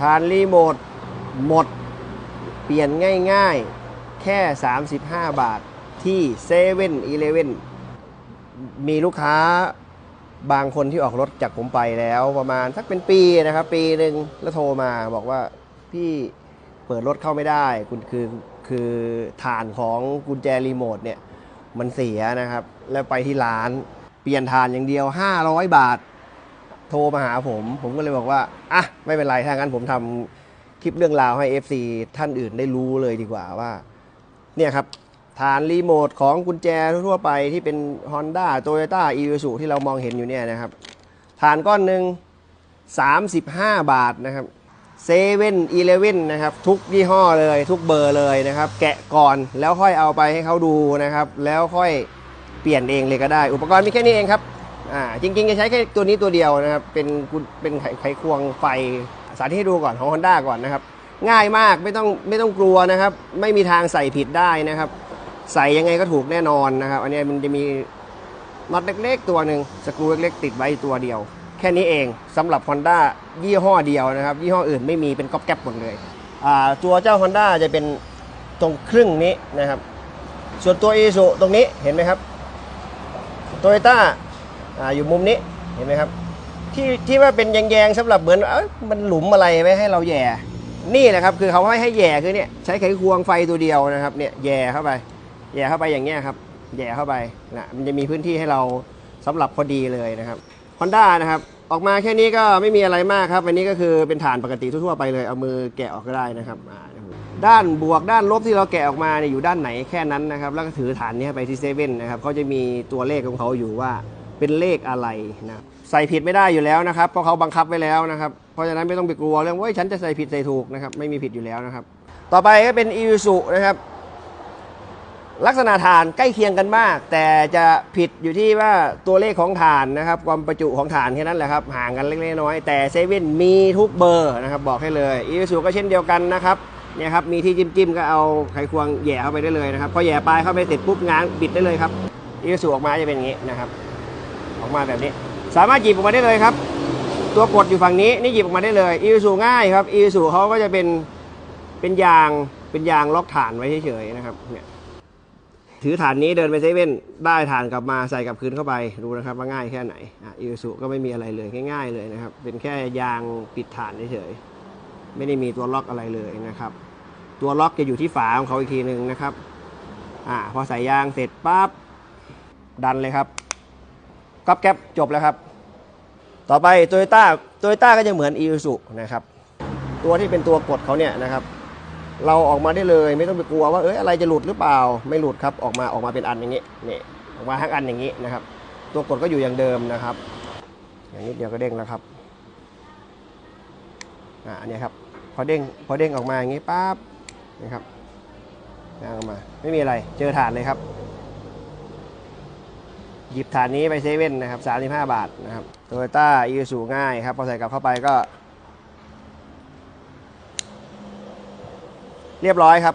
ทานรีโมทหมด เปลี่ยนง่ายๆ แค่ 35 บาทที่เซเว่นอีเลเว่นมีลูกค้าบางคนที่ออกรถจากผมไปแล้วประมาณสักเป็นปีนะครับ ปีหนึ่งแล้วโทรมาบอกว่าพี่เปิดรถเข้าไม่ได้คุณคือคือฐานของกุญแจรีโมทเนี่ย มันเสียนะครับ แล้วไปที่ร้าน เปลี่ยนฐานอย่างเดียว 500 บาท โทรมาหาผม ผมก็เลยบอกว่าอะไม่เป็นไรถ้างั้นผมทำคลิปเรื่องราวให้ FC ท่านอื่นได้รู้เลยดีกว่าว่า เนี่ยครับฐานรีโมทของกุญแจทั่วไปที่เป็น Honda Toyota i s u ที่เรามองเห็นอยู่เนี่ยนะครับฐานก้อนหนึ่ง35 บาทนะครับเซเว่นอีเลเว่นนะครับ ทุกยี่ห้อเลยทุกเบอร์เลยนะครับ แกะก่อนแล้วค่อยเอาไปให้เขาดูนะครับ แล้วค่อยเปลี่ยนเองเลยก็ได้ อุปกรณ์มีแค่นี้เองครับ อ่าจริงๆ จะใช้แค่ตัวนี้ตัวเดียวนะครับ เป็นกุญเป็นไขไขควงไฟสาธิตให้ดูก่อนของ Honda ก่อนนะครับ ง่ายมากไม่ต้องไม่ต้องกลัวนะครับ ไม่มีทางใส่ผิดได้นะครับ ใส่ยังไงก็ถูกแน่นอนนะครับ อันนี้มันจะมีน็อตเล็ก ๆ ตัวหนึ่งสกรูเล็กๆ ติดไว้ตัวเดียว แค่นี้เองสำหรับ Honda ยี่ห้อเดียวนะครับ ยี่ห้ออื่นไม่มีเป็นก๊อบแก๊บหมดเลยอ่าตัวเจ้า Honda จะเป็นตรงครึ่งนี้นะครับ ส่วนตัว i s u ตรงนี้เห็นไหมครับโตโยต้า อ่าอยู่มุมนี้เห็นไหมครับ ที่ที่ว่าเป็นแยงๆสำหรับเหมือนเอ้ยมันหลุมอะไรไว้ให้เราแย่ นี่แหละครับคือเขาให้ให้แย่คือเนี่ยใช้ไขควงไฟตัวเดียวนะครับเนี่ยแย่เข้าไปแย่เข้าไปอย่างเงี้ยครับแย่เข้าไปนะมันจะมีพื้นที่ให้เราสำหรับพอดีเลยนะครับ Honda นะครับออกมาแค่นี้ก็ไม่มีอะไรมากครับ อันนี้ก็คือเป็นฐานปกติทั่วๆไปเลย เอามือแกะออกก็ได้นะครับ ด้านบวกด้านลบที่เราแกะออกมาเนี่ยอยู่ด้านไหนแค่นั้นนะครับ แล้วก็ถือฐานนี้ไปที่เซเว่นนะครับเขาจะมีตัวเลขของเขาอยู่ว่า เป็นเลขอะไรนะใส่ผิดไม่ได้อยู่แล้วนะครับ เพราะเขาบังคับไว้แล้วนะครับ เพราะฉะนั้นไม่ต้องไปกลัวเรื่องว่าฉันจะใส่ผิดใส่ถูกนะครับ ไม่มีผิดอยู่แล้วนะครับ ต่อไปก็เป็น i s u นะครับ ลักษณะฐานใกล้เคียงกันมาก แต่จะผิดอยู่ที่ว่าตัวเลขของฐานนะครับ ความประจุของฐานแค่นั้นแหละครับห่างกันเล็กๆน้อยแต่เซเว่นมีทุกเบอร์นะครับ บอกให้เลยอีซูก็เช่นเดียวกันนะครับเนี่ยครับมีที่จิ้มๆก็เอาไขควงแย่เข้าไปได้เลยนะครับพอแย่ปลายเข้าไปเสร็จปุ๊บง้างบิดได้เลยครับอีซูออกมาจะเป็นอย่างนี้นะครับ ออกมาแบบนี้ สามารถหยิบออกมาได้เลยครับ ตัวกดอยู่ฝั่งนี้นี่หยิบออกมาได้เลยอีซูง่ายครับอีซูเขาก็จะเป็นเป็นยางเป็นยางล็อกฐานไว้เฉยๆนะครับเนี่ยถือฐานนี้เดินไปเซเว่นได้ฐานกลับมาใส่กลับคืนเข้าไปดูนะครับว่าง่ายแค่ไหนอะอิสุก็ไม่มีอะไรเลยง่าย ๆ เลยนะครับ เป็นแค่ยางปิดฐานเฉยๆไม่ได้มีตัวล็อกอะไรเลยนะครับ ตัวล็อกจะอยู่ที่ฝาของเขาอีกทีหนึ่งนะครับอ่าพอใส่ยางเสร็จปั๊บดันเลยครับ ก๊อบแก๊บจบแล้วครับ ต่อไปโตโยต้าโตโยต้าก็จะเหมือนอีสุนะครับ ตัวที่เป็นตัวกดเขาเนี่ยนะครับ เราออกมาได้เลยไม่ต้องไปกลัวว่าเอ้ยอะไรจะหลุดหรือเปล่าไม่หลุดครับออกมาออกมาเป็นอันอย่างนี้นี่ออกมาทั้งอันอย่างนี้นะครับ ตัวกดก็อยู่อย่างเดิมนะครับ อย่างนี้เดียวก็เด้งแล้วครับอ่าอันนี้ครับพอเด้งพอเด้งออกมาอย่างนี้ปั๊บนะครับย่างออกมาไม่มีอะไรเจอฐานเลยครับ หยิบฐานนี้ไปเซเว่นนะครับ35 บาทนะครับโตโยต้าอีซูง่ายครับพอใส่กลับเข้าไปก็ เรียบร้อยครับ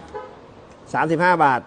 35 บาท